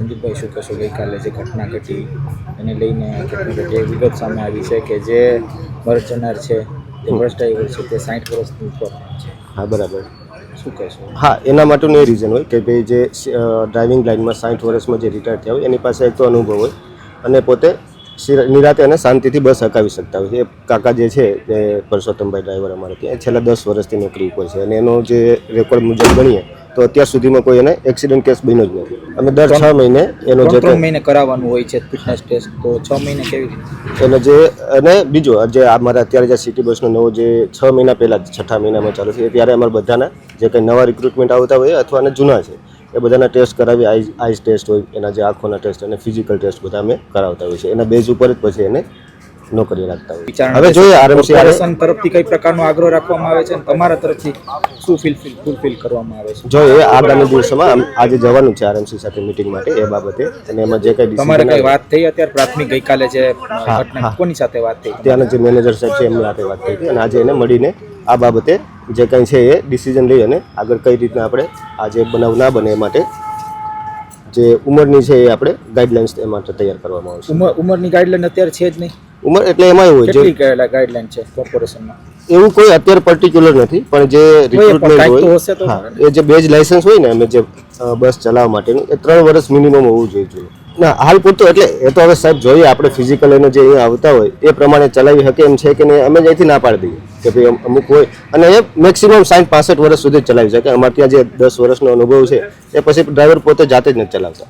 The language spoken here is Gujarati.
સંદીપભાઈ શું કહેશો? ગઈકાલે જે ઘટના ઘટી એને લઈને કેટલી જે વિગત સામે આવી છે કે જે મર જનાર છે તે બસ ડ્રાઈવર છે તે સાઠ વર્ષની ઉપર છે. હા બરાબર. શું કહેશો? હા એના માટેનું એ રીઝન હોય કે ભાઈ જે ડ્રાઇવિંગ લાઇનમાં સાઠ વર્ષમાં જે રિટાયર થયા હોય એની પાસે એક તો અનુભવ હોય અને પોતે નિરાતે અને શાંતિથી બસ હકાવી શકતા હોય. છે એ કાકા જે છે એ પરસોત્તમભાઈ ડ્રાઈવર અમારે ત્યાં છેલ્લા દસ વર્ષથી નોકરી ઉપર છે અને એનો જે રેકોર્ડ મુજબ ગણીએ તો અત્યાર સુધીમાં કોઈ એને એક્સિડન્ટ કેસ બન્યો જ નથી. અમે દર છ મહિને એનો જે ત્રણ મહિને કરાવવાનું હોય છે ફિટનેસ ટેસ્ટ તો છ મહિને કેવી રીતે? એને જે અને બીજું જે અમારા અત્યારે જે સિટી બસનો નવો જે છ મહિના પહેલાં છઠ્ઠા મહિનામાં ચાલુ છે ત્યારે અમારા બધાના જે કંઈ નવા રિક્રુટમેન્ટ આવતા હોય અથવા અને જૂના છે એ બધાના ટેસ્ટ કરાવી આઈઝ આઈઝ ટેસ્ટ હોય એના જે આંખોના ટેસ્ટ અને ફિઝિકલ ટેસ્ટ બધા અમે કરાવતા હોય છે એના બેઝ ઉપર જ પછી એને નોકરી રાખતા હોય. હવે જોઈએ આરએમસી કોર્પોરેશન તરફથી કઈ પ્રકારનો આગ્રહ રાખવામાં આવે છે અને તમારા તરફથી શું ફિલફિલ ફૂલફિલ કરવામાં આવે છે? જો એ આગામી દિવસોમાં આજે જવાનું છે આરએમસી સાથે મિટિંગ માટે એ બાબતે અને એમાં જે કંઈ તમારે કઈ વાત થઈ અત્યારે? પ્રાથમિક ગઈકાલે જે ઘટના કોની સાથે વાત થઈ? ત્યાંના જે મેનેજર સાહેબ છે એમની સાથે વાત થઈ હતી અને આજે એને મળીને આ બાબતે જે કંઈ છે એ ડિસિઝન લઈ અને આગળ કઈ રીતના આપણે આજે બનાવ ના બને એ માટે જે ઉંમરની છે એ આપણે ગાઈડલાઇન્સ એ માટે તૈયાર કરવામાં આવશે. ઉંમર ઉંમરની ગાઈડલાઇન અત્યારે છે જ નહીં. ઉંમર એટલે એમાં એવું હોય ગાઈડલાઇન ગાઈડલાઈન છે કોર્પોરેશનમાં એવું કોઈ અત્યારે પર્ટિક્યુલર નથી પણ જે રિક્રુટમેન્ટ હોય એ જે બેજ લાયસન્સ હોય ને અમે જે બસ ચલાવવા માટેનું એ ત્રણ વર્ષ મિનિમમ હોવું જોઈએ જોઈએ. ના, હાલ પૂરતો એટલે એ તો હવે સાહેબ જોઈએ, આપણે ફિઝિકલ એને જે અહીંયા આવતા હોય, એ પ્રમાણે ચલાવી શકે એમ છે કે નહીં, અમે અહીંથી ના પાડી દઈએ કે ભાઈ અમુક હોય. અને એ મેક્સિમમ સાઠ પાસઠ વર્ષ સુધી ચલાવી શકે. અમારે ત્યાં જે દસ વર્ષનો અનુભવ છે, એ પછી ડ્રાઈવર પોતે જાતે જ નથી ચલાવતા.